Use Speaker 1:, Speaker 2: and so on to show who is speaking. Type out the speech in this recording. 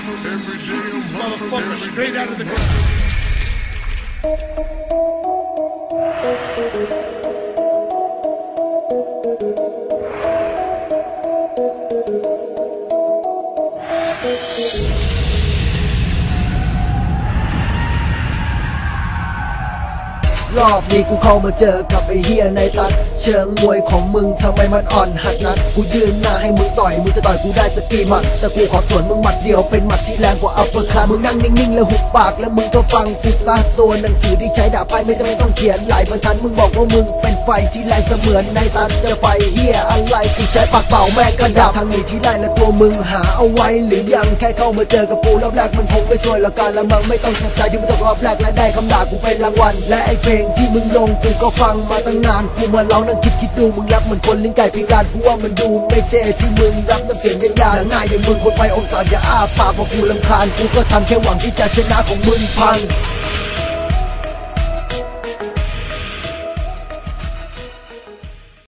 Speaker 1: Motherfucker, straight out of the ground.
Speaker 2: รอบนี้กูเข้ามาเจอกับไอ้เฮียในตัด เชิงมวยของมึงทำไมมันอ่อนหัดนัดกูยืนหน้าให้มึงต่อยมึงจะต่อยกูได้สักกี่หมัดแต่กูขอสวนมึงหมัดเดียวเป็นหมัดที่แรงกว่าอัปเปอร์คัทมึงนั่งนิ่งๆแล้วหุบปากแล้วมึงก็ฟังกูซะตัวหนังสือที่ใช้ด่าไปไม่จำเป็นต้องเขียนหลายบรรทัดมึงบอกว่ามึงเป็นไฟที่แรงเสมือนในตัดจะไฟเฮียอะไรกูใช้ปากเป่าแม่กระดับทางนี้ที่ได้และตัวมึงหาเอาไว้หรือยังแค่เข้ามาเจอกับกูรอบแรกมันคงไม่ช่วยละกันและมึงไม่ต้องตกใจที่มึงตกรอบแรกและได้คำด่ากูเป็นรางวัลและไอเพลงที่มึงลงกูก็ฟังมาตั้งนานกูมาลองนั่งคิดคิดดูมึงรับเหมือนคนลิ้นไก่พิการกูว่ามันดูไม่เจ๊ที่มึงรับน้ำเสียงยากๆง่ายอย่างมึงคนไปองศาอย่าอ้าปากเพราะกูลำคาญกูก็ทำแค่หวังที่จะชนะของมึงพัง